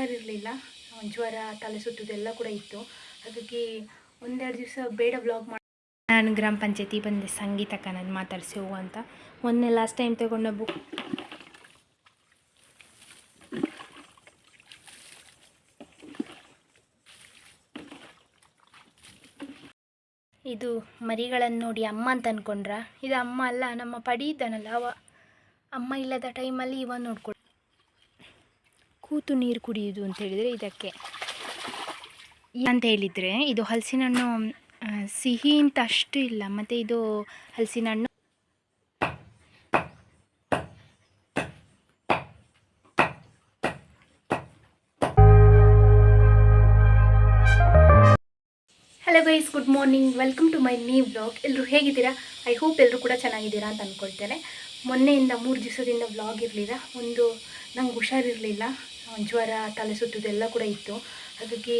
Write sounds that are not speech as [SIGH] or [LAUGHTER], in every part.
ಹುಷಾರಿರಲಿಲ್ಲ. ಜ್ವರ, ತಲೆ ಸುತ್ತದೆಲ್ಲ ಕೂಡ ಇತ್ತು. ಹಾಗಾಗಿ ಒಂದೆರಡು ದಿವಸ ಬೇಡ ಬ್ಲಾಗ್ ಮಾಡಿ ನಾನು ಗ್ರಾಮ ಪಂಚಾಯತಿ ಬಂದೆ. ಸಂಗೀತ ನಾನು ಮಾತಾಡಿಸಿ ಹೋಗು ಅಂತ. ಮೊನ್ನೆ ಲಾಸ್ಟ್ ಟೈಮ್ ತಗೊಂಡ ಬುಕ್ ಇದು ಮರಿಗಳನ್ನು ನೋಡಿ ಅಮ್ಮ ಅಂತ ಅನ್ಕೊಂಡ್ರ? ಇದು ಅಮ್ಮ ಅಲ್ಲ, ನಮ್ಮ ಪಡಿ ಇದ್ದಾನಲ್ಲ ಅವ. ಅಮ್ಮ ಇಲ್ಲದ ಟೈಮಲ್ಲಿ ಇವ ನೋಡ್ಕೊಳ್ ಕೂತು ನೀರು ಕುಡಿಯೋದು ಅಂತ ಹೇಳಿದರೆ ಇದಕ್ಕೆ. ಅಂತ ಹೇಳಿದರೆ ಇದು ಹಲಸಿನ ಹಣ್ಣು ಸಿಹಿ ಅಂತ ಅಷ್ಟು ಇಲ್ಲ. ಮತ್ತು ಇದು ಹಲಸಿನ ಹಣ್ಣು hello guys good morning welcome to my new blog ಎಲ್ಲರೂ ಹೇಗಿದ್ದೀರಾ? ಐ ಹೋಪ್ ಎಲ್ಲರೂ ಕೂಡ ಚೆನ್ನಾಗಿದ್ದೀರಾ ಅಂತ ಅಂದ್ಕೊಳ್ತೇನೆ ಮೊನ್ನೆಯಿಂದ ಮೂರು ದಿವಸದಿಂದ ಬ್ಲಾಗ್ ಇರಲಿಲ್ಲ. ಒಂದು ನಂಗೆ ಹುಷಾರಿರಲಿಲ್ಲ. ಜ್ವರ, ತಲೆ ಸುತ್ತದೆಲ್ಲ ಕೂಡ ಇತ್ತು. ಹಾಗಾಗಿ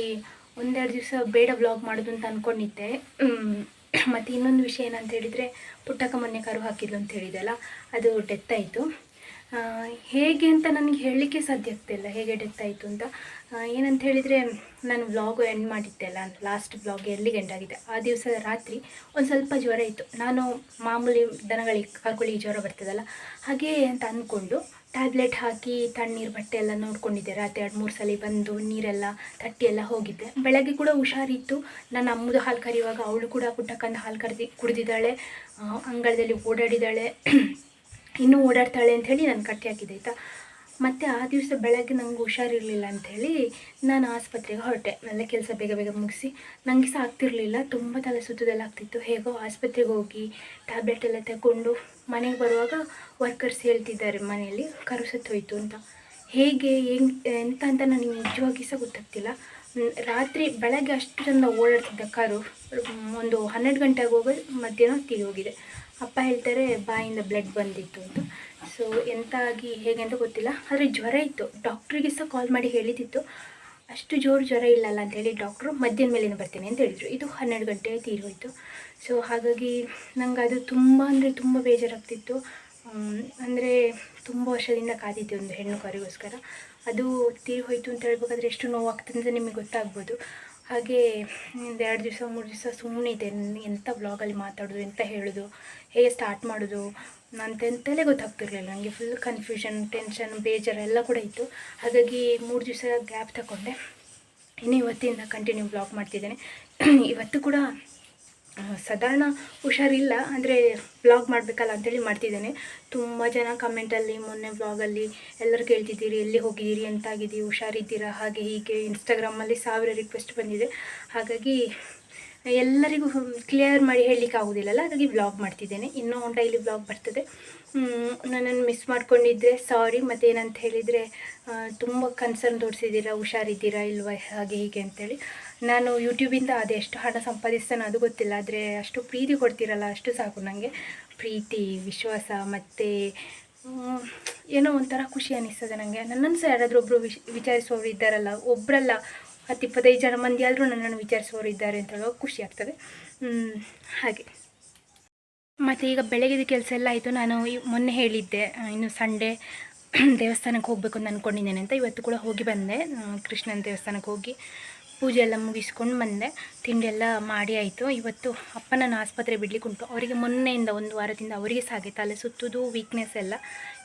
ಒಂದೆರಡು ದಿವಸ ಬೇಡ ಬ್ಲಾಗ್ ಮಾಡೋದು ಅಂತ ಅಂದ್ಕೊಂಡಿದ್ದೆ ಮತ್ತು ಇನ್ನೊಂದು ವಿಷಯ ಏನಂತ ಹೇಳಿದರೆ ಪುಟ್ಟಕ್ಕ ಮೊನ್ನೆ ಕರು ಹಾಕಿದ್ಲು ಅಂತ ಹೇಳಿದೆಲ್ಲ ಅದು ಡೆತ್ ಆಯಿತು. ಹೇಗೆ ಅಂತ ನನಗೆ ಹೇಳಲಿಕ್ಕೆ ಸಾಧ್ಯ ಆಗ್ತಿಲ್ಲ. ಹೇಗೆ ಡೆತ್ ಆಯಿತು ಅಂತ. ಏನಂತ ಹೇಳಿದರೆ ನಾನು ವ್ಲಾಗು ಎಂಡ್ ಮಾಡಿದ್ದೆ ಅಲ್ಲ ಲಾಸ್ಟ್ ವ್ಲಾಗ್ ಎಲ್ಲಿಗೆ ಎಂಡ್ ಆಗಿದೆ? ಆ ದಿವಸ ರಾತ್ರಿ ಒಂದು ಸ್ವಲ್ಪ ಜ್ವರ ಇತ್ತು. ನಾನು ಮಾಮೂಲಿ ದನಗಳಿಗೆ ಕರ್ಕೊಳ್ಳಿ ಜ್ವರ ಬರ್ತದಲ್ಲ, ಹಾಗೆ ಅಂತ ಅಂದ್ಕೊಂಡು ಟ್ಯಾಬ್ಲೆಟ್ ಹಾಕಿ ತಣ್ಣೀರು ಬಟ್ಟೆ ಎಲ್ಲ ನೋಡ್ಕೊಂಡಿದ್ದೆ. ರಾತ್ರಿ ಎರಡು ಮೂರು ಸಲ ಬಂದು ನೀರೆಲ್ಲ ತಟ್ಟಿ ಎಲ್ಲ ಹೋಗಿದ್ದೆ. ಬೆಳಗ್ಗೆ ಕೂಡ ಹುಷಾರಿತ್ತು. ನನ್ನ ಅಮ್ಮದು ಹಾಲು ಕರೆಯುವಾಗ ಅವಳು ಕೂಡ ಪುಟ್ಟಕ್ಕಂದು ಹಾಲು ಕರೆದಿ, ಕುಡಿದಿದ್ದಾಳೆ. ಅಂಗಳದಲ್ಲಿ ಓಡಾಡಿದ್ದಾಳೆ. [CLEARS THROAT] ಇನ್ನೂ ಓಡಾಡ್ತಾಳೆ ಅಂಥೇಳಿ ನಾನು ಕಟ್ಟಿ ಹಾಕಿದ್ದೆ, ಆಯಿತಾ? ಮತ್ತು ಆ ದಿವಸ ಬೆಳಗ್ಗೆ ನಂಗೆ ಹುಷಾರಿರಲಿಲ್ಲ ಅಂಥೇಳಿ ನಾನು ಆಸ್ಪತ್ರೆಗೆ ಹೊರಟೆ. ಎಲ್ಲ ಕೆಲಸ ಬೇಗ ಬೇಗ ಮುಗಿಸಿ. ನನಗೆ ಸಹ ಆಗ್ತಿರಲಿಲ್ಲ. ತುಂಬ ತಲೆ ಸುತ್ತದೆಲ್ಲ ಆಗ್ತಿತ್ತು. ಹೇಗೋ ಆಸ್ಪತ್ರೆಗೆ ಹೋಗಿ ಟ್ಯಾಬ್ಲೆಟ್ ಎಲ್ಲ ತಗೊಂಡು ಮನೆಗೆ ಬರುವಾಗ ವರ್ಕರ್ಸ್ ಹೇಳ್ತಿದ್ದಾರೆ ಮನೆಯಲ್ಲಿ ಕರು ಸತ್ತೋಯ್ತು ಅಂತ. ಹೇಗೆ, ಹೆಂಗ್, ಎಂತ ಅಂತ ನನಗೆ ನಿಜವಾಗಿ ಸಹ ಗೊತ್ತಾಗ್ತಿಲ್ಲ. ರಾತ್ರಿ ಬೆಳಗ್ಗೆ ಅಷ್ಟು ಚಂದ ಓಡಾಡ್ತಿದ್ದ ಕಾರು ಒಂದು ಹನ್ನೆರಡು ಗಂಟೆಗೆ ಹೋಗೋದು ಮಧ್ಯಾಹ್ನ ತೀರಿ ಹೋಗಿದೆ. ಅಪ್ಪ ಹೇಳ್ತಾರೆ, ಬಾಯಿಂದ ಬ್ಲಡ್ ಬಂದಿತ್ತು ಅಂತ. ಸೊ ಎಂತ ಆಗಿ ಹೇಗೆ ಅಂತ ಗೊತ್ತಿಲ್ಲ. ಆದರೆ ಜ್ವರ ಇತ್ತು. ಡಾಕ್ಟ್ರಿಗೆ ಸಹ ಕಾಲ್ ಮಾಡಿ ಹೇಳಿದ್ದಿತ್ತು. ಅಷ್ಟು ಜೋರು ಜ್ವರ ಇಲ್ಲಲ್ಲ ಅಂತೇಳಿ ಡಾಕ್ಟ್ರು ಮಧ್ಯಾಹ್ನ ಮೇಲೆ ಬರ್ತೀನಿ ಅಂತ ಹೇಳಿದರು. ಇದು ಹನ್ನೆರಡು ಗಂಟೆ ತೀರಿ ಹೋಯಿತು. ಸೊ ಹಾಗಾಗಿ ನಂಗೆ ಅದು ತುಂಬ ಅಂದರೆ ತುಂಬ ಬೇಜಾರಾಗ್ತಿತ್ತು. ಅಂದರೆ ತುಂಬ ವರ್ಷದಿಂದ ಕಾದಿದ್ದೆ ಒಂದು ಹೆಣ್ಣು ಕರಿಗೋಸ್ಕರ. ಅದು ತೀರಿ ಹೋಯಿತು ಅಂತ ಹೇಳ್ಬೇಕಾದ್ರೆ ಎಷ್ಟು ನೋವಾಗ್ತದೆ ಅಂತ ನಿಮಗೆ ಗೊತ್ತಾಗ್ಬೋದು. ಹಾಗೆ ಒಂದು ಎರಡು ದಿವಸ, ಮೂರು ದಿವಸ ಸುಮ್ಮನೆ ಇದೆ. ಎಂಥ ಬ್ಲಾಗಲ್ಲಿ ಮಾತಾಡೋದು, ಎಂತ ಹೇಳೋದು, ಹೇಗೆ ಸ್ಟಾರ್ಟ್ ಮಾಡೋದು ನಂತೆಂತಲೇ ಗೊತ್ತಾಗ್ತಿರಲಿಲ್ಲ. ನನಗೆ ಫುಲ್ ಕನ್ಫ್ಯೂಷನ್ ಟೆನ್ಷನ್ ಬೇಜಾರು ಎಲ್ಲ ಕೂಡ ಇತ್ತು. ಹಾಗಾಗಿ ಮೂರು ದಿವಸ ಗ್ಯಾಪ್ ತಗೊಂಡೆ ಇನ್ನು ಇವತ್ತಿಂದ ಕಂಟಿನ್ಯೂ ಬ್ಲಾಗ್ ಮಾಡ್ತಿದ್ದೇನೆ. [CLEARS THROAT] ಇವತ್ತು ಕೂಡ ಸಾಧಾರಣ ಹುಷಾರಿಲ್ಲ, ಅಂದರೆ ವ್ಲಾಗ್ ಮಾಡಬೇಕಲ್ಲ ಅಂತೇಳಿ ಮಾಡ್ತಿದ್ದೇನೆ. ತುಂಬ ಜನ ಕಮೆಂಟಲ್ಲಿ ಮೊನ್ನೆ ವ್ಲಾಗಲ್ಲಿ ಎಲ್ಲರೂ ಕೇಳ್ತಿದ್ದೀರಿ, ಎಲ್ಲಿ ಹೋಗಿದ್ದೀರಿ ಎಂತಾಗಿದ್ದೀರಿ ಹುಷಾರಿದ್ದೀರಾ, ಹಾಗೆ ಹೀಗೆ ಇನ್ಸ್ಟಾಗ್ರಾಮಲ್ಲಿ ಸಾವಿರ ರಿಕ್ವೆಸ್ಟ್ ಬಂದಿದೆ. ಹಾಗಾಗಿ ಎಲ್ಲರಿಗೂ ಕ್ಲಿಯರ್ ಮಾಡಿ ಹೇಳಲಿಕ್ಕೆ ಆಗೋದಿಲ್ಲಲ್ಲ, ಹಾಗಾಗಿ ಬ್ಲಾಗ್ ಮಾಡ್ತಿದ್ದೇನೆ. ಇನ್ನೂ ಡೈಲಿ ಬ್ಲಾಗ್ ಬರ್ತದೆ. ನನ್ನನ್ನು ಮಿಸ್ ಮಾಡ್ಕೊಂಡಿದ್ದರೆ ಸಾರಿ ಮತ್ತು ಏನಂತ ಹೇಳಿದರೆ ತುಂಬ ಕನ್ಸರ್ನ್ ತೋರಿಸಿದ್ದೀರಾ, ಹುಷಾರಿದ್ದೀರಾ, ಇಲ್ವಾ, ಹಾಗೆ ಹೀಗೆ ಅಂತೇಳಿ. ನಾನು ಯೂಟ್ಯೂಬಿಂದ ಅದೆಷ್ಟು ಹಣ ಸಂಪಾದಿಸ್ತಾನೆ ಅದು ಗೊತ್ತಿಲ್ಲ, ಆದರೆ ಅಷ್ಟು ಪ್ರೀತಿ ಕೊಡ್ತೀರಲ್ಲ ಅಷ್ಟು ಸಾಕು ನನಗೆ ಪ್ರೀತಿ, ವಿಶ್ವಾಸ ಮತ್ತು ಏನೋ ಒಂಥರ ಖುಷಿ ಅನ್ನಿಸ್ತದೆ ನನಗೆ ನನ್ನನ್ನು ಸಹ ಯಾರಾದರೂ ಒಬ್ಬರು ವಿಶ್ ವಿಚಾರಿಸೋರು ಇದ್ದಾರಲ್ಲ ಒಬ್ಬರಲ್ಲ ಹತ್ತು ಇಪ್ಪತ್ತೈದು ಜನ ಮಂದಿ ಆದರೂ ನನ್ನನ್ನು ವಿಚಾರಿಸೋರು ಇದ್ದಾರೆ ಅಂತ ಹೇಳುವಾಗ ಖುಷಿ ಆಗ್ತದೆ. ಹಾಗೆ. ಮತ್ತು ಈಗ ಬೆಳಗ್ಗೆದ ಕೆಲಸ ಎಲ್ಲ ಆಯಿತು. ನಾನು ಮೊನ್ನೆ ಹೇಳಿದ್ದೆ ಇನ್ನು ಸಂಡೇ ದೇವಸ್ಥಾನಕ್ಕೆ ಹೋಗಬೇಕು ಅಂತ ಅಂದ್ಕೊಂಡಿದ್ದೇನೆ ಅಂತ. ಇವತ್ತು ಕೂಡ ಹೋಗಿ ಬಂದೆ ಕೃಷ್ಣನ ದೇವಸ್ಥಾನಕ್ಕೆ ಹೋಗಿ. ಪೂಜೆ ಎಲ್ಲ ಮುಗಿಸ್ಕೊಂಡು ಬಂದೆ. ತಿಂಡಿ ಎಲ್ಲ ಮಾಡಿ ಆಯಿತು. ಇವತ್ತು ಅಪ್ಪನನ್ನು ಆಸ್ಪತ್ರೆ ಬಿಡ್ಲಿಕ್ಕೆ ಉಂಟು. ಅವರಿಗೆ ಮೊನ್ನೆಯಿಂದ ಒಂದು ವಾರದಿಂದ ಅವರಿಗೆ ಸಾಗೆ, ತಲೆ ಸುತ್ತುದು ವೀಕ್ನೆಸ್ ಎಲ್ಲ.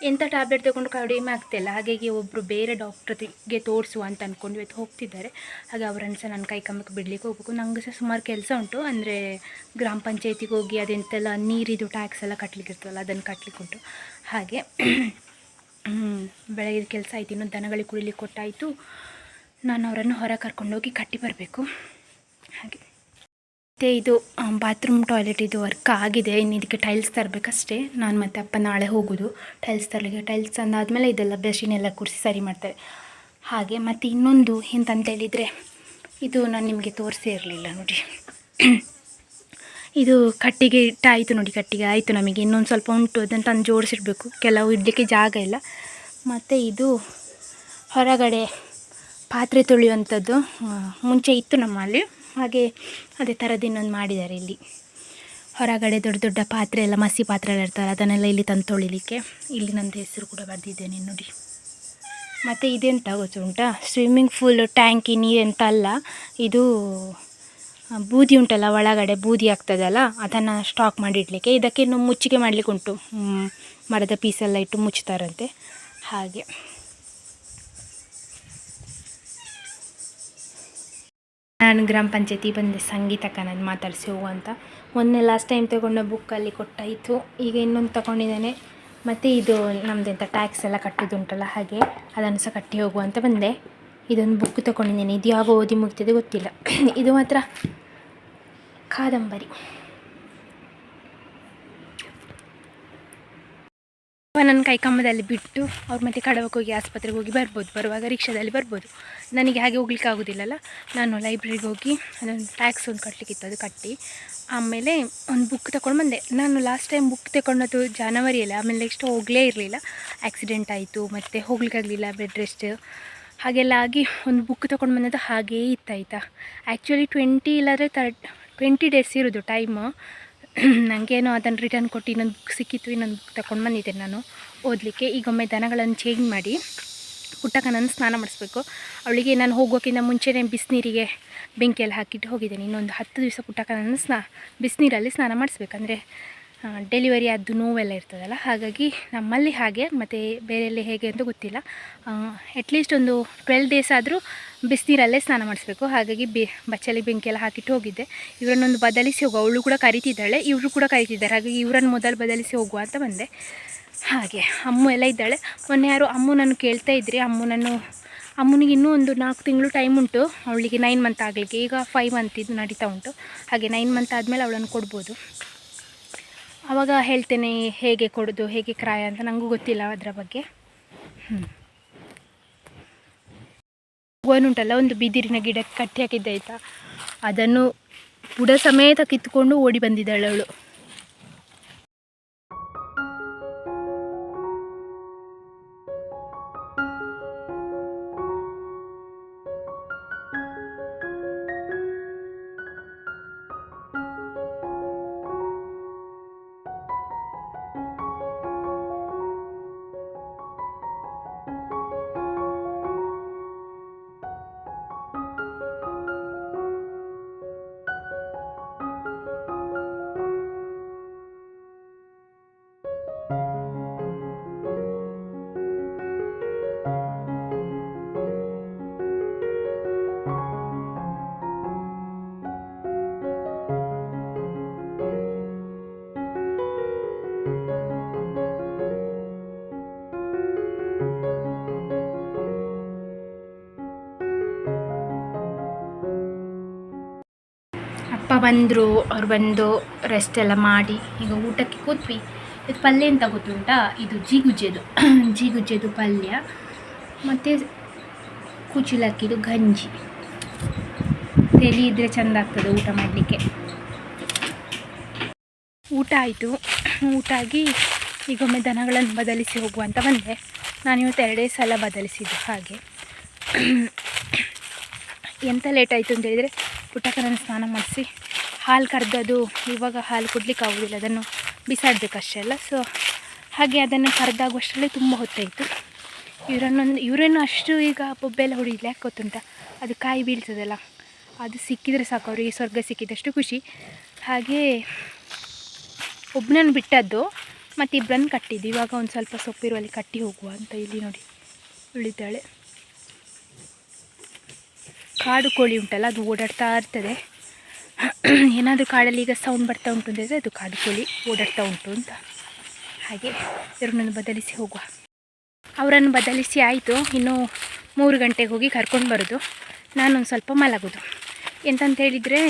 ಎಂಥ ಟ್ಯಾಬ್ಲೆಟ್ ತಗೊಂಡು ಕಡಿಮೆ ಆಗ್ತಿಲ್ಲ. ಹಾಗಾಗಿ ಒಬ್ಬರು ಬೇರೆ ಡಾಕ್ಟ್ರಿಗೆ ತೋರಿಸುವ ಅಂತ ಅಂದ್ಕೊಂಡು ಇವತ್ತು ಹೋಗ್ತಿದ್ದಾರೆ. ಹಾಗೆ ಅವರನ್ನು ಸಹ ನನ್ನ ಕೈ ಬಿಡ್ಲಿಕ್ಕೆ ಹೋಗ್ಬೇಕು. ನನಗೆ ಸಹ ಸುಮಾರು ಕೆಲಸ ಉಂಟು. ಅಂದರೆ ಗ್ರಾಮ ಪಂಚಾಯತಿಗೆ ಹೋಗಿ ಅದೆಂತೆಲ್ಲ ನೀರಿದು ಟ್ಯಾಕ್ಸ್ ಎಲ್ಲ ಕಟ್ಲಿಕ್ಕೆ ಅದನ್ನು ಕಟ್ಲಿಕ್ಕೆ ಉಂಟು. ಹಾಗೆ ಬೆಳಗ್ಗೆ ಕೆಲಸ ಆಯ್ತು. ಇನ್ನು ದನಗಳಿಗೆ ಕುಡಿಲಿಕ್ಕೆ ಕೊಟ್ಟಾಯಿತು. ನಾನು ಅವರನ್ನು ಹೊರ ಕರ್ಕೊಂಡೋಗಿ ಕಟ್ಟಿ ಬರಬೇಕು. ಹಾಗೆ. ಮತ್ತು ಇದು ಬಾತ್ರೂಮ್ ಟಾಯ್ಲೆಟ್ ಇದು ವರ್ಕ್ ಆಗಿದೆ. ಇನ್ನು ಇದಕ್ಕೆ ಟೈಲ್ಸ್ ತರಬೇಕಷ್ಟೇ. ನಾನು ಮತ್ತು ಅಪ್ಪ ನಾಳೆ ಹೋಗೋದು. ಟೈಲ್ಸ್ ತರಲಿಕ್ಕೆ ಟೈಲ್ಸ್ ತಂದಾದಮೇಲೆ ಇದೆಲ್ಲ ಬೆಷಿನ್ ಎಲ್ಲ ಕೂರಿಸಿ ಸರಿ ಮಾಡ್ತಾರೆ ಹಾಗೆ ಮತ್ತು ಇನ್ನೊಂದು ಎಂತಂತೇಳಿದರೆ, ಇದು ನಾನು ನಿಮಗೆ ತೋರಿಸೇ ಇರಲಿಲ್ಲ ನೋಡಿ. ಇದು ಕಟ್ಟಿಗೆ ಇಟ್ಟಾಯಿತು ನೋಡಿ, ಕಟ್ಟಿಗೆ ಆಯಿತು ನಮಗೆ. ಇನ್ನೊಂದು ಸ್ವಲ್ಪ ಉಂಟು, ಅದನ್ನು ತಂದು ಜೋಡಿಸಿಡಬೇಕು. ಕೆಲವು ಇಡಲಿಕ್ಕೆ ಜಾಗ ಇಲ್ಲ. ಮತ್ತು ಇದು ಹೊರಗಡೆ ಪಾತ್ರೆ ತೊಳೆಯುವಂಥದ್ದು ಮುಂಚೆ ಇತ್ತು ನಮ್ಮಲ್ಲಿ. ಹಾಗೆ ಅದೇ ಥರದ್ದು ಇನ್ನೊಂದು ಮಾಡಿದ್ದಾರೆ ಇಲ್ಲಿ. ಹೊರಗಡೆ ದೊಡ್ಡ ದೊಡ್ಡ ಪಾತ್ರೆ ಎಲ್ಲ, ಮಸಿ ಪಾತ್ರೆ ಎಲ್ಲ ಇರ್ತಾರೆ ಅದನ್ನೆಲ್ಲ ಇಲ್ಲಿ ತಂದು ತೊಳಿಲಿಕ್ಕೆ. ಇಲ್ಲಿ ನಂದು ಹೆಸರು ಕೂಡ ಬರೆದಿದ್ದೇನೆ ನೋಡಿ. ಮತ್ತು ಇದೆಂತ ಗೊತ್ತುಂಟಾ? ಸ್ವಿಮ್ಮಿಂಗ್ ಫೂಲ್ ಟ್ಯಾಂಕಿ ನೀರೆಂತ ಅಲ್ಲ. ಇದು ಬೂದಿ ಉಂಟಲ್ಲ, ಒಳಗಡೆ ಬೂದಿ ಆಗ್ತದಲ್ಲ, ಅದನ್ನು ಸ್ಟಾಕ್ ಮಾಡಿಡಲಿಕ್ಕೆ. ಇದಕ್ಕೆ ಇನ್ನು ಮುಚ್ಚಿಗೆ ಮಾಡಲಿಕ್ಕೆ ಉಂಟು. ಮರದ ಪೀಸೆಲ್ಲ ಇಟ್ಟು ಮುಚ್ಚುತ್ತಾರಂತೆ. ಹಾಗೆ. ನಾನು ಗ್ರಾಮ ಪಂಚಾಯತಿ ಬಂದೆ, ಸಂಗೀತಕ್ಕ ನಾನು ಮಾತಾಡಿಸಿ ಹೋಗು ಅಂತ. ಮೊನ್ನೆ ಲಾಸ್ಟ್ ಟೈಮ್ ತಗೊಂಡ ಬುಕ್ಕಲ್ಲಿ ಕೊಟ್ಟಾಯಿತು. ಈಗ ಇನ್ನೊಂದು ತಗೊಂಡಿದ್ದೇನೆ. ಮತ್ತು ಇದು ನಮ್ಮದೆಂಥ ಟ್ಯಾಕ್ಸ್ ಎಲ್ಲ ಕಟ್ಟೋದುಂಟಲ್ಲ ಹಾಗೆ, ಅದನ್ನು ಸಹ ಕಟ್ಟಿ ಹೋಗುವ ಅಂತ ಬಂದೆ. ಇದೊಂದು ಬುಕ್ ತಗೊಂಡಿದ್ದೇನೆ. ಇದು ಯಾವ ಓದಿ ಮುಗ್ತದೆ ಗೊತ್ತಿಲ್ಲ. [COUGHS] ಇದು ಮಾತ್ರ ಕಾದಂಬರಿ. ನನ್ನ ಕೈಕಂಬದಲ್ಲಿ ಬಿಟ್ಟು ಅವ್ರು ಮತ್ತೆ ಕಡವಕ್ಕೆ ಹೋಗಿ ಆಸ್ಪತ್ರೆಗೆ ಹೋಗಿ ಬರ್ಬೋದು. ಬರುವಾಗ ರಿಕ್ಷಾದಲ್ಲಿ ಬರ್ಬೋದು. ನನಗೆ ಹಾಗೆ ಹೋಗ್ಲಿಕ್ಕೆ ಆಗೋದಿಲ್ಲಲ್ಲ ನಾನು ಲೈಬ್ರರಿಗೆ ಹೋಗಿ ಅದೊಂದು ಟ್ಯಾಕ್ಸ್ ಒಂದು ಕಟ್ಟಲಿಕ್ಕಿತ್ತು ಅದು ಕಟ್ಟಿ ಆಮೇಲೆ ಒಂದು ಬುಕ್ ತಗೊಂಡು ಬಂದೆ. ನಾನು ಲಾಸ್ಟ್ ಟೈಮ್ ಬುಕ್ ತಗೊಂಡದ್ದು ಜನವರಿಯಲ್ಲಿ ಆಮೇಲೆ ನೆಕ್ಸ್ಟ್ ಹೋಗಲೇ ಇರಲಿಲ್ಲ. ಆ್ಯಕ್ಸಿಡೆಂಟ್ ಆಯಿತು. ಮತ್ತು ಹೋಗ್ಲಿಕ್ಕಾಗಲಿಲ್ಲ. ಬೆಡ್ ರೆಸ್ಟ್ ಹಾಗೆಲ್ಲ ಆಗಿ ಒಂದು ಬುಕ್ ತೊಗೊಂಡು ಬಂದದ್ದು ಹಾಗೇ ಇತ್ತಾಯ್ತಾ? ಆ್ಯಕ್ಚುಲಿ ಟ್ವೆಂಟಿ ಇಲ್ಲಾದರೆ ತರ್ಟ್ ಟ್ವೆಂಟಿ ಡೇಸ್ ಇರೋದು ಟೈಮು ನನಗೇನೋ ಅದನ್ನು ರಿಟರ್ನ್ ಕೊಟ್ಟು ಇನ್ನೊಂದು ಬುಕ್ ಸಿಕ್ಕಿತ್ತು, ಇನ್ನೊಂದು ಬುಕ್ ತಗೊಂಡು ಬಂದಿದ್ದೆ ನಾನು. ಓದಲಿಕ್ಕೆ ಈಗೊಮ್ಮೆ ದನಗಳನ್ನು ಚೇಂಜ್ ಮಾಡಿ ಪುಟ್ಟಕ್ಕನನ್ನು ಸ್ನಾನ ಮಾಡಿಸ್ಬೇಕು. ಅವಳಿಗೆ ನಾನು ಹೋಗೋಕ್ಕಿಂತ ಮುಂಚೆನೇ ಬಿಸಿನೀರಿಗೆ ಬೆಂಕಿಯಲ್ಲಿ ಹಾಕಿಟ್ಟು ಹೋಗಿದ್ದೇನೆ. ಇನ್ನೊಂದು ಹತ್ತು ದಿವಸ ಪುಟ್ಟಕ್ಕನನ್ನು ಸ್ನಾ, ಬಿಸಿನೀರಲ್ಲಿ ಸ್ನಾನ ಮಾಡಿಸ್ಬೇಕಂದ್ರೆ ಡೆಲಿವರಿ ಅದು ನೋವೆಲ್ಲ ಇರ್ತದಲ್ಲ, ಹಾಗಾಗಿ ನಮ್ಮಲ್ಲಿ ಹಾಗೆ, ಮತ್ತು ಬೇರೆಯಲ್ಲಿ ಹೇಗೆ ಅಂತ ಗೊತ್ತಿಲ್ಲ. ಅಟ್ಲೀಸ್ಟ್ ಒಂದು ಟ್ವೆಲ್ ಡೇಸ್ ಆದರೂ ಬಿಸಿನೀರಲ್ಲೇ ಸ್ನಾನ ಮಾಡಿಸ್ಬೇಕು. ಹಾಗಾಗಿ ಬೆ ಬಚ್ಚಲಿ ಬೆಂಕಿಯೆಲ್ಲ ಹಾಕಿಟ್ಟು ಹೋಗಿದ್ದೆ. ಇವರನ್ನೊಂದು ಬದಲಿಸಿ ಹೋಗುವ. ಅವಳು ಕೂಡ ಕರಿತಿದ್ದಾಳೆ. ಇವರು ಕೂಡ ಕರಿತಿದ್ದಾರೆ. ಹಾಗಾಗಿ ಇವರನ್ನು ಮೊದಲು ಬದಲಿಸಿ ಹೋಗುವ ಅಂತ ಬಂದೆ. ಹಾಗೆ ಅಮ್ಮು ಎಲ್ಲ ಇದ್ದಾಳೆ. ಮೊನ್ನೆ ಯಾರು ಅಮ್ಮು ನಾನು ಕೇಳ್ತಾ ಇದ್ರಿ. ಅಮ್ಮನನ್ನು ಅಮ್ಮನಿಗೆ ಇನ್ನೂ ಒಂದು ನಾಲ್ಕು ತಿಂಗಳು ಟೈಮ್ ಉಂಟು. ಅವಳಿಗೆ ನೈನ್ ಮಂತ್ ಆಗಲಿಕ್ಕೆ. ಈಗ ಫೈವ್ ಮಂತ್ ಇದು ನಡೀತಾ ಉಂಟು. ಹಾಗೆ ನೈನ್ ಮಂತ್ ಆದಮೇಲೆ ಅವಳನ್ನು ಕೊಡ್ಬೋದು. ಆವಾಗ ಹೇಳ್ತೇನೆ, ಹೇಗೆ ಕೊಡೋದು, ಹೇಗೆ ಕ್ರಾಯ ಅಂತ. ನನಗೂ ಗೊತ್ತಿಲ್ಲ ಅದರ ಬಗ್ಗೆ. ಹ್ಞೂ ಉಂಟಲ್ಲ ಒಂದು ಬಿದಿರಿನ ಗಿಡಕ್ಕೆ ಕಟ್ಟಿ ಹಾಕಿದ್ದಾಯ್ತಾ ಅದನ್ನು ಬುಡ ಸಮೇತ ಕಿತ್ತುಕೊಂಡು ಓಡಿ ಬಂದಿದ್ದಾಳೆ ಅವಳು. ಅಪ್ಪ ಬಂದರು ಅವ್ರು ಬಂದು ರೆಸ್ಟ್ ಎಲ್ಲ ಮಾಡಿ ಈಗ ಊಟಕ್ಕೆ ಕೂತ್ವಿ. ಇದು ಪಲ್ಯ ಅಂತ ಗೊತ್ತುಂಟಾ? ಇದು ಜೀಗುಜ್ಜೆದು. [CLEARS THROAT] ಜೀಗುಜ್ಜೆದು ಪಲ್ಯ, ಮತ್ತು ಕುಚಿಲಕ್ಕಿದು ಗಂಜಿ. ತೆಲಿ ಇದ್ದರೆ ಚೆಂದ ಆಗ್ತದೆ ಊಟ ಮಾಡಲಿಕ್ಕೆ. ಊಟ ಆಯಿತು. ಊಟ ಆಗಿ ಈಗೊಮ್ಮೆ ದನಗಳನ್ನು ಬದಲಿಸಿ ಹೋಗುವಂತ ಬಂದೆ. ನಾನು ಇವತ್ತು ಎರಡೇ ಸಲ ಬದಲಿಸಿದ್ದು ಹಾಗೆ. [CLEARS THROAT] ಎಂತ ಲೇಟ್ ಆಯಿತು ಅಂತ ಹೇಳಿದರೆ ಪುಟ್ಟಕ್ಕನನ್ನು ಸ್ನಾನ ಮಾಡಿಸಿ ಹಾಲು ಕರೆದದು ಇವಾಗ ಹಾಲು ಕೊಡ್ಲಿಕ್ಕೆ ಆಗೋದಿಲ್ಲ. ಅದನ್ನು ಬಿಸಾಡಬೇಕು ಅಷ್ಟೇ ಅಲ್ಲ ಸೊ ಹಾಗೆ ಅದನ್ನು ಕರೆದಾಗುವಷ್ಟರಲ್ಲೇ ತುಂಬ ಹೊತ್ತಾಯಿತು. ಇವರನ್ನೊಂದು ಇವರನ್ನು ಅಷ್ಟು ಈಗ ಬೊಬ್ಬೆಲ್ಲ ಹೊಡಿಲಿಲ್ಲ. ಯಾಕೆ ಗೊತ್ತುಂಟ? ಅದು ಕಾಯಿ ಬೀಳ್ತದಲ್ಲ. ಅದು ಸಿಕ್ಕಿದರೆ ಸಾಕು, ಅವರಿಗೆ ಸ್ವರ್ಗ ಸಿಕ್ಕಿದಷ್ಟು ಖುಷಿ. ಹಾಗೆ ಒಬ್ಬನನ್ನು ಬಿಟ್ಟದ್ದು ಮತ್ತು ಇಬ್ಬರನ್ನು ಕಟ್ಟಿದ್ದು. ಇವಾಗ ಒಂದು ಸ್ವಲ್ಪ ಸೊಪ್ಪಿರುವಲ್ಲಿ ಕಟ್ಟಿ ಹೋಗುವ ಅಂತ ಇಲ್ಲಿ ನೋಡಿ ಉಳಿತಾಳೆ. ಕಾಡು ಕೋಳಿ ಉಂಟಲ್ಲ, ಅದು ಓಡಾಡ್ತಾ ಇರ್ತದೆ. [CLEARS THROAT] ಏನಾದರೂ ಕಾಡಲ್ಲಿ ಈಗ ಸೌಂಡ್ ಬರ್ತಾ ಉಂಟು ಅಂದರೆ ಅದು ಕಾಡು ಕೋಳಿ ಓಡಾಡ್ತಾ ಉಂಟು ಅಂತ. ಹಾಗೆ ಇವ್ರನ್ನ ಬದಲಿಸಿ ಹೋಗುವ. ಅವರನ್ನು ಬದಲಿಸಿ ಆಯಿತು. ಇನ್ನು ಮೂರು ಗಂಟೆಗೆ ಹೋಗಿ ಕರ್ಕೊಂಡು ಬರೋದು. ನಾನೊಂದು ಸ್ವಲ್ಪ ಮಲಗೋದು. ಎಂತಂತ ಹೇಳಿದರೆ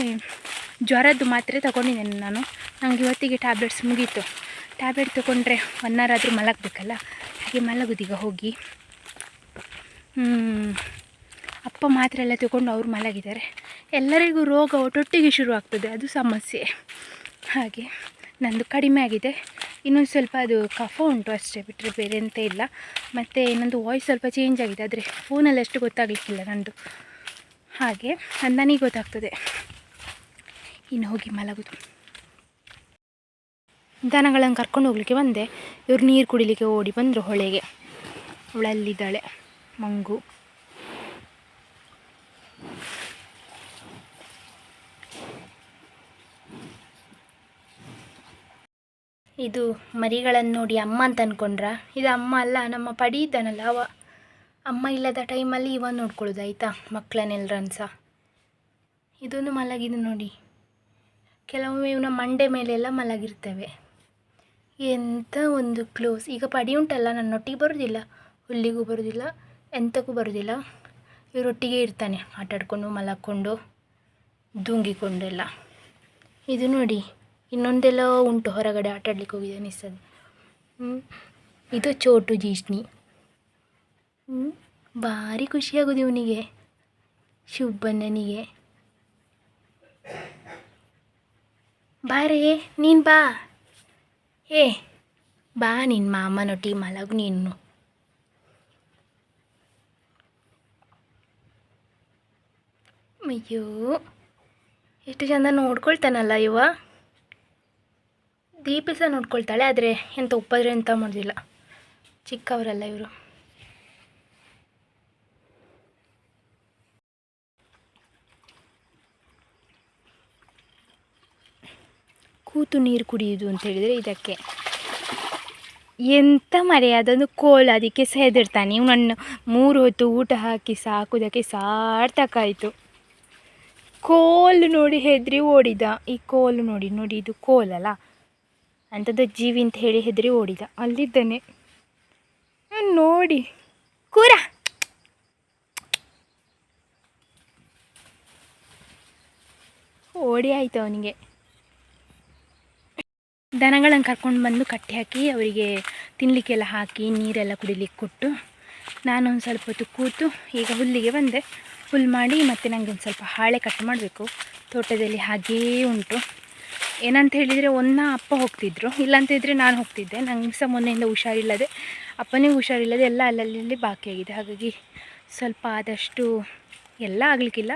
ಜ್ವರದ್ದು ಮಾತ್ರೆ ತೊಗೊಂಡಿದ್ದೇನೆ ನಾನು. ನನಗೆ ಇವತ್ತಿಗೆ ಟ್ಯಾಬ್ಲೆಟ್ಸ್ ಮುಗೀತು. ಟ್ಯಾಬ್ಲೆಟ್ ತೊಗೊಂಡ್ರೆ ಒನ್ ಅವರ್ ಆದರೂ ಮಲಗಬೇಕಲ್ಲ? ಹಾಗೆ ಮಲಗೋದೀಗ ಹೋಗಿ. ಅಪ್ಪ ಮಾತ್ರೆ ಎಲ್ಲ ತಗೊಂಡು ಅವರು ಮಲಗಿದ್ದಾರೆ. ಎಲ್ಲರಿಗೂ ರೋಗ ಒಟ್ಟೊಟ್ಟಿಗೆ ಶುರು ಆಗ್ತದೆ, ಅದು ಸಮಸ್ಯೆ. ಹಾಗೆ ನಂದು ಕಡಿಮೆ ಆಗಿದೆ. ಇನ್ನೊಂದು ಸ್ವಲ್ಪ ಅದು ಕಫ ಉಂಟು ಅಷ್ಟೇ ಬಿಟ್ಟರೆ ಬೇರೆ ಎಂತ ಇಲ್ಲ. ಮತ್ತು ಇನ್ನೊಂದು ವಾಯ್ಸ್ ಸ್ವಲ್ಪ ಚೇಂಜ್ ಆಗಿದೆ, ಆದರೆ ಫೋನಲ್ಲಿ ಅಷ್ಟು ಗೊತ್ತಾಗಲಿಕ್ಕಿಲ್ಲ ನಂದು. ಹಾಗೆ ನನಗೆ ಗೊತ್ತಾಗ್ತದೆ. ಇನ್ನು ಹೋಗಿ ಮಲಗುದು. ದನಗಳನ್ನು ಕರ್ಕೊಂಡು ಹೋಗ್ಲಿಕ್ಕೆ ಬಂದೆ. ಇವ್ರು ನೀರು ಕುಡಿಲಿಕ್ಕೆ ಓಡಿ ಬಂದರು ಹೊಳೆಗೆ. ಅವಳಲ್ಲಿದ್ದಾಳೆ, ಮಂಗು. ಇದು ಮರಿಗಳನ್ನು ನೋಡಿ ಅಮ್ಮ ಅಂತ ಅನ್ಕೊಂಡ್ರ? ಇದು ಅಮ್ಮ ಅಲ್ಲ, ನಮ್ಮ ಪಡಿ ಇದ್ದಾನಲ್ಲ ಅವ. ಅಮ್ಮ ಇಲ್ಲದ ಟೈಮಲ್ಲಿ ಇವ ನೋಡ್ಕೊಳ್ಳೋದು, ಆಯಿತಾ? ಮಕ್ಕಳನ್ನೆಲ್ಲರನ್ನು ಸಹ ಇದೊಂದು ಮಲಗಿದೆ ನೋಡಿ. ಕೆಲವೊಮ್ಮೆ ಇವನ ಮಂಡೆ ಮೇಲೆಲ್ಲ ಮಲಗಿರ್ತೇವೆ. ಎಂಥ ಒಂದು ಕ್ಲೋಸ್. ಈಗ ಪಡಿ ಉಂಟಲ್ಲ, ನನ್ನೊಟ್ಟಿಗೆ ಬರೋದಿಲ್ಲ. ಹುಲ್ಲಿಗೂ ಬರೋದಿಲ್ಲ ಎಂಥಕ್ಕೂ ಬರೋದಿಲ್ಲ. ಇವರೊಟ್ಟಿಗೆ ಇರ್ತಾನೆ. ಆಟಾಡ್ಕೊಂಡು ಮಲಕ್ಕೊಂಡು ದುಂಗಿಕೊಂಡೆಲ್ಲ ಇದು ನೋಡಿ. ಇನ್ನೊಂದೆಲ್ಲ ಉಂಟು, ಹೊರಗಡೆ ಆಟಾಡ್ಲಿಕ್ಕೆ ಹೋಗಿದೆ ಅನಿಸ್ತದೆ. ಇದು ಚೋಟು ಜೀಷ್ಣಿ. ಭಾರಿ ಖುಷಿಯಾಗೋದು ಇವನಿಗೆ ಶುಭಣ್ಣನಿಗೆ ಬಾರೇ ನೀನು ಬಾ. ಏ, ಬಾ ನಿನ್ನ ಮಾಮನೊಟ್ಟಿ ಮಲಗು ನೀನು. ಅಯ್ಯೋ, ಎಷ್ಟು ಚಂದ ನೋಡ್ಕೊಳ್ತಾನಲ್ಲ ಇವ. ದೀಪ ಸಹ ನೋಡ್ಕೊಳ್ತಾಳೆ, ಆದರೆ ಎಂತ ಉಪದ್ರ ಎಂತ ಮಾಡೋದಿಲ್ಲ. ಚಿಕ್ಕವರಲ್ಲ ಇವರು. ಕೂತು ನೀರು ಕುಡಿಯೋದು ಅಂತ ಹೇಳಿದರೆ ಇದಕ್ಕೆ. ಎಂತ ಮರೆ, ಅದೊಂದು ಕೋಲು, ಅದಕ್ಕೆ ಸಹ ಹೆದರ್ತಾನೆ ಇವನನ್ನು ಮೂರು ಹೊತ್ತು ಊಟ ಹಾಕಿ ಸಾಕುವುದಕ್ಕೆ ಸಾರ್ಥಕಾಯಿತು ಕೋಲು ನೋಡಿ ಹೆದರಿ ಓಡಿದ. ಈ ಕೋಲು ನೋಡಿ ನೋಡಿ, ಇದು ಕೋಲಲ್ಲ ಅಂಥದ್ದು ಜೀವಿ ಅಂತ ಹೇಳಿ ಹೆದರಿ ಓಡಿದ. ಅಲ್ಲಿದ್ದಾನೆ. ನೋಡಿ. ಕೂರ. ಓಡಿ ಆಯ್ತು ಅವನಿಗೆ. ದನಗಳನ್ನು ಕರ್ಕೊಂಡು ಬಂದು ಕಟ್ಟಿ ಹಾಕಿ ಅವರಿಗೆ ತಿನ್ನಲಿಕ್ಕೆಲ್ಲ ಹಾಕಿ ನೀರೆಲ್ಲ ಕುಡಿಲಿಕ್ಕೆ ಕೊಟ್ಟು ನಾನು ಒಂದು ಸ್ವಲ್ಪ ಹೊತ್ತು ಕೂತು ಈಗ ಹುಲ್ಲಿಗೆ ಬಂದೆ. ಹುಲ್ಲು ಮಾಡಿ ಮತ್ತು ನನಗೆ ಒಂದು ಸ್ವಲ್ಪ ಹಾಳೆ ಕಟ್ ಮಾಡಬೇಕು. ತೋಟದಲ್ಲಿ ಹಾಗೇ ಉಂಟು. ಏನಂತ ಹೇಳಿದರೆ ಒನ್ನ ಅಪ್ಪ ಹೋಗ್ತಿದ್ರು. ಇಲ್ಲಾಂತಿದ್ರೆ ನಾನು ಹೋಗ್ತಿದ್ದೆ. ನಂಗೆ ಸಹ ಮೊನ್ನೆಯಿಂದ ಹುಷಾರಿಲ್ಲದೆ ಅಪ್ಪನಿಗೆ ಹುಷಾರಿಲ್ಲದೆ ಎಲ್ಲ ಅಲ್ಲಲ್ಲಿ ಆಗಿದೆ. ಹಾಗಾಗಿ ಸ್ವಲ್ಪ ಆದಷ್ಟು ಎಲ್ಲ ಆಗಲಿಕ್ಕಿಲ್ಲ.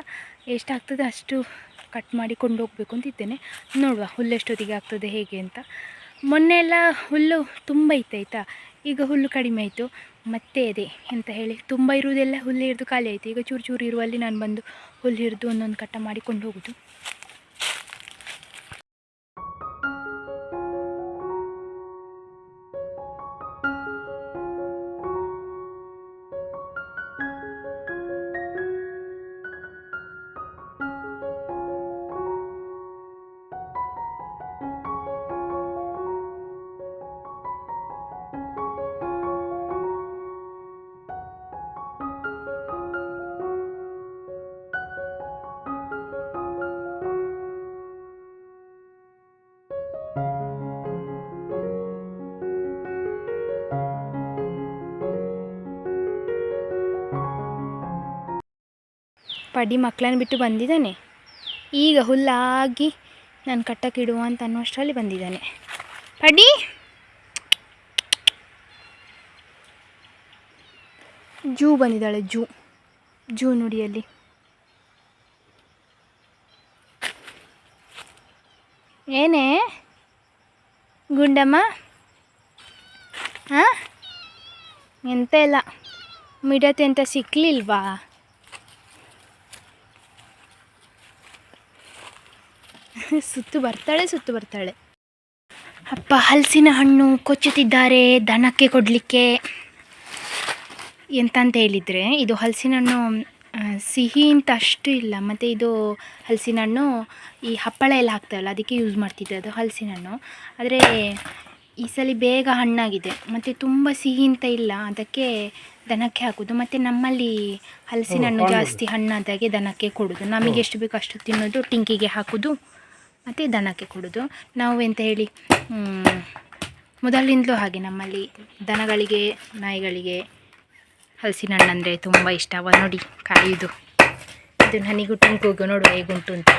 ಎಷ್ಟಾಗ್ತದೆ ಅಷ್ಟು ಕಟ್ ಮಾಡಿ ಕೊಂಡು ಹೋಗಬೇಕು ಅಂತ ಇದ್ದೇನೆ. ನೋಡುವ ಹುಲ್ಲು ಎಷ್ಟೊತ್ತಿಗೆ ಆಗ್ತದೆ, ಹೇಗೆ ಅಂತ. ಮೊನ್ನೆ ಎಲ್ಲ ಹುಲ್ಲು ತುಂಬ ಇತ್ತು, ಆಯಿತಾ? ಈಗ ಹುಲ್ಲು ಕಡಿಮೆ ಆಯಿತು. ಮತ್ತೆ ಅದೇ ಅಂತ ಹೇಳಿ, ತುಂಬ ಇರುವುದೆಲ್ಲ ಹುಲ್ಲು ಹಿಡಿದು ಖಾಲಿ ಆಯಿತು. ಈಗ ಚೂರು ಚೂರು ಇರುವಲ್ಲಿ ನಾನು ಬಂದು ಹುಲ್ಲು ಹಿಡಿದು ಒಂದೊಂದು ಕಟ್ಟ ಮಾಡಿಕೊಂಡು ಹೋಗೋದು. ಪಡಿ ಮಕ್ಕಳನ್ನು ಬಿಟ್ಟು ಬಂದಿದ್ದಾನೆ. ಈಗ ಹುಲ್ಲಾಗಿ ನಾನು ಕಟ್ಟಕ್ಕಿಡುವ ಅಂತ ಅನ್ನುವಷ್ಟರಲ್ಲಿ ಬಂದಿದ್ದಾನೆ. ಪಡಿ. ಜೂ ಬಂದಿದ್ದಾಳೆ, ಜೂ. ಜೂ ನುಡಿಯಲ್ಲಿ ಏನೇ? ಗುಂಡಮ್ಮ? ಹಾಂ ಎಂತ ಇಲ್ಲ. ಮಿಡತೆ ಅಂತ ಸಿಕ್ಕಲಿಲ್ವಾ ಸುತ್ತು ಬರ್ತಾಳೆ ಸುತ್ತು ಬರ್ತಾಳೆ ಅಪ್ಪ ಹಲಸಿನ ಹಣ್ಣು ಕೊಚ್ಚುತ್ತಿದ್ದಾರೆ ದನಕ್ಕೆ ಕೊಡಲಿಕ್ಕೆ. ಎಂತಂತ ಹೇಳಿದರೆ ಇದು ಹಲಸಿನ ಹಣ್ಣು ಸಿಹಿ ಅಂತ ಅಷ್ಟು ಇಲ್ಲ. ಮತ್ತು ಇದು ಹಲಸಿನ ಹಣ್ಣು ಈ ಹಪ್ಪಳ ಎಲ್ಲ ಹಾಕ್ತಾವಲ್ಲ ಅದಕ್ಕೆ ಯೂಸ್ ಮಾಡ್ತಿದ್ದೆ ಅದು ಹಲಸಿನ ಹಣ್ಣು. ಆದರೆ ಈ ಸಲ ಬೇಗ ಹಣ್ಣಾಗಿದೆ. ಮತ್ತು ತುಂಬ ಸಿಹಿ ಅಂತ ಇಲ್ಲ. ಅದಕ್ಕೆ ದನಕ್ಕೆ ಹಾಕೋದು. ಮತ್ತು ನಮ್ಮಲ್ಲಿ ಹಲಸಿನ ಹಣ್ಣು ಜಾಸ್ತಿ ಹಣ್ಣಾದಾಗೆ ದನಕ್ಕೆ ಕೊಡೋದು. ನಮಗೆ ಎಷ್ಟು ಬೇಕು ಅಷ್ಟು ತಿನ್ನೋದು ಟಿಂಕಿಗೆ ಹಾಕೋದು. ಮತ್ತು ದನಕ್ಕೆ ಕೊಡೋದು. ನಾವು ಎಂತ ಹೇಳಿ ಮೊದಲಿಂದಲೂ ಹಾಗೆ ನಮ್ಮಲ್ಲಿ ದನಗಳಿಗೆ, ನಾಯಿಗಳಿಗೆ ಹಲಸಿನ ಹಣ್ಣು ಅಂದರೆ ತುಂಬ ಇಷ್ಟ. ಅವ ನೋಡಿ, ಕಾಯಿದು. ಇದು ನನಗೂ ಟುಂಕು ಹೋಗೋ ನೋಡುವ ಹೇಗುಂಟು ಅಂತ.